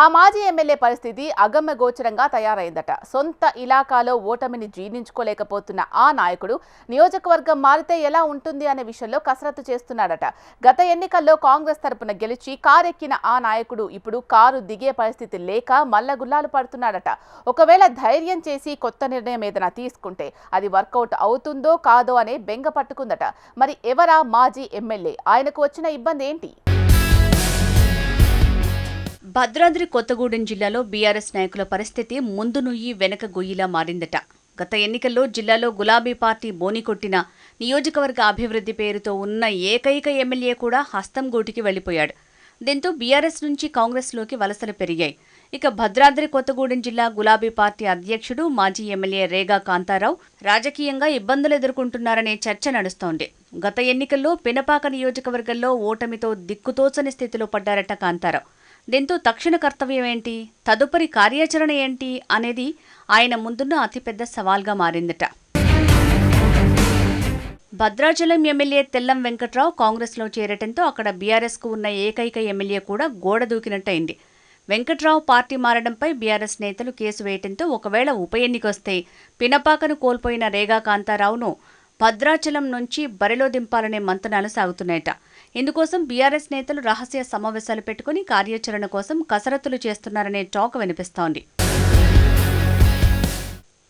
ఆ మాజీ ఎమ్మెల్యే పరిస్థితి అగమ్యగోచరంగా తయారైందట. సొంత ఇలాకాలో ఓటమిని జీర్ణించుకోలేకపోతున్న ఆ నాయకుడు నియోజకవర్గం మారితే ఎలా ఉంటుంది అనే విషయంలో కసరత్తు చేస్తున్నాడట. గత ఎన్నికల్లో కాంగ్రెస్ తరపున గెలిచి కారెక్కిన ఆ నాయకుడు ఇప్పుడు కారు దిగే పరిస్థితి లేక మల్లగుల్లాలు పడుతున్నాడట. ఒకవేళ ధైర్యం చేసి కొత్త నిర్ణయం ఏదైనా తీసుకుంటే అది వర్కౌట్ అవుతుందో కాదో అనే బెంగ పట్టుకుందట. మరి ఎవరా మాజీ ఎమ్మెల్యే? ఆయనకు వచ్చిన ఇబ్బంది ఏంటి? భద్రాద్రి కొత్తగూడెం జిల్లాలో బీఆర్ఎస్ నాయకుల పరిస్థితి ముందు నుయ్యి వెనక గొయ్యిలా మారిందట. గత ఎన్నికల్లో జిల్లాలో గులాబీ పార్టీ బోనికొట్టిన నియోజకవర్గ అభివృద్ధి పేరుతో ఉన్న ఏకైక ఎమ్మెల్యే కూడా హస్తం గూటికి వెళ్ళిపోయాడు దీంతో బీఆర్ఎస్ నుంచి కాంగ్రెస్లోకి వలసలు పెరిగాయి. ఇక భద్రాద్రి కొత్తగూడెం జిల్లా గులాబీ పార్టీ అధ్యక్షుడు మాజీ ఎమ్మెల్యే రేగా కాంతారావు రాజకీయంగా ఇబ్బందులు ఎదుర్కొంటున్నారనే చర్చ నడుస్తోంది. గత ఎన్నికల్లో పినపాక నియోజకవర్గంలో ఓటమితో దిక్కుతోచని స్థితిలో పడ్డారట కాంతారావు. దీంతో తక్షణ కర్తవ్యం ఏంటి? తదుపరి కార్యాచరణ ఏంటి? అనేది ఆయన ముందున్న అతిపెద్ద సవాల్గా మారిందట. భద్రాచలం ఎమ్మెల్యే తెల్లం వెంకట్రావు కాంగ్రెస్లో చేరటంతో అక్కడ బీఆర్ఎస్కు ఉన్న ఏకైక ఎమ్మెల్యే కూడా గోడ దూకినట్టయింది. వెంకట్రావు పార్టీ మారడంపై బీఆర్ఎస్ నేతలు కేసు వేయటంతో ఒకవేళ ఉప ఎన్నికొస్తే పినపాకను కోల్పోయిన రేగా కాంతారావును భద్రాచలం నుంచి బరిలో దింపాలనే మంతనాలు సాగుతున్నాయట. ఇందుకోసం బీఆర్ఎస్ నేతలు రహస్య సమావేశాలు పెట్టుకుని కార్యాచరణ కోసం కసరత్తులు చేస్తున్నారనే టాక్ వినిపిస్తోంది.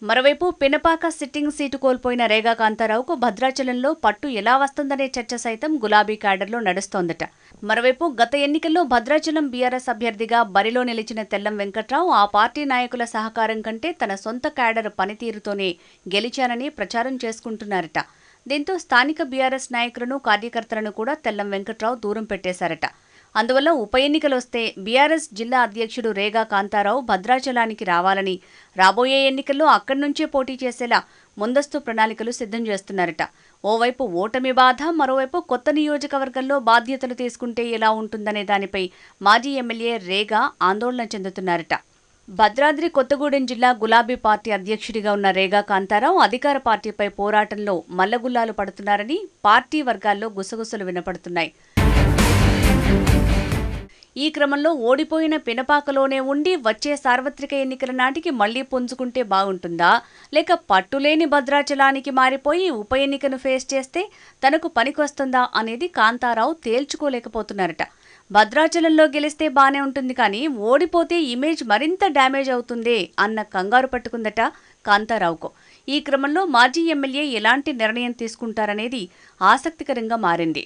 మరోవైపు పినపాక సిట్టింగ్ సీటు కోల్పోయిన రేగా కాంతారావుకు భద్రాచలంలో పట్టు ఎలా వస్తుందనే చర్చ సైతం గులాబీ క్యాడర్లో నడుస్తోందట. మరోవైపు గత ఎన్నికల్లో భద్రాచలం బీఆర్ఎస్ అభ్యర్థిగా బరిలో నిలిచిన తెల్లం వెంకట్రావు ఆ పార్టీ నాయకుల సహకారం కంటే తన సొంత క్యాడర్ పనితీరుతోనే గెలిచానని ప్రచారం చేసుకుంటున్నారట. దీంతో స్థానిక బీఆర్ఎస్ నాయకులను కార్యకర్తలను కూడా తెల్లం వెంకట్రావు దూరం పెట్టేశారట. అందువల్ల ఉప ఎన్నికలొస్తే బీఆర్ఎస్ జిల్లా అధ్యక్షుడు రేగా కాంతారావు భద్రాచలానికి రావాలని. రాబోయే ఎన్నికల్లో అక్కడి నుంచే పోటీ చేసేలా ముందస్తు ప్రణాళికలు సిద్ధం చేస్తున్నారట. ఓవైపు ఓటమి బాధ మరోవైపు కొత్త నియోజకవర్గంలో బాధ్యతలు తీసుకుంటే ఎలా ఉంటుందనే దానిపై మాజీ ఎమ్మెల్యే రేగా ఆందోళన చెందుతున్నారట. భద్రాద్రి కొత్తగూడెం జిల్లా గులాబీ పార్టీ అధ్యక్షుడిగా ఉన్న రేగా కాంతారావు అధికార పార్టీపై పోరాటంలో మల్లగుల్లాలు పడుతున్నారని పార్టీ వర్గాల్లో గుసగుసలు వినపడుతున్నాయి. ఈ క్రమంలో ఓడిపోయిన పినపాకలోనే ఉండి వచ్చే సార్వత్రిక ఎన్నికల నాటికి మళ్ళీ పుంజుకుంటే బాగుంటుందా? లేక పట్టులేని భద్రాచలానికి మారిపోయి ఉప ఎన్నికను ఫేస్ చేస్తే తనకు పనికొస్తుందా అనేది కాంతారావు తేల్చుకోలేకపోతున్నారట. భద్రాచలంలో గెలిస్తే బానే ఉంటుంది కానీ ఓడిపోతే ఇమేజ్ మరింత డ్యామేజ్ అవుతుందే అన్న కంగారు పట్టుకుందట కాంతారావుకు. ఈ క్రమంలో మాజీ ఎమ్మెల్యే ఎలాంటి నిర్ణయం తీసుకుంటారనేది ఆసక్తికరంగా మారింది.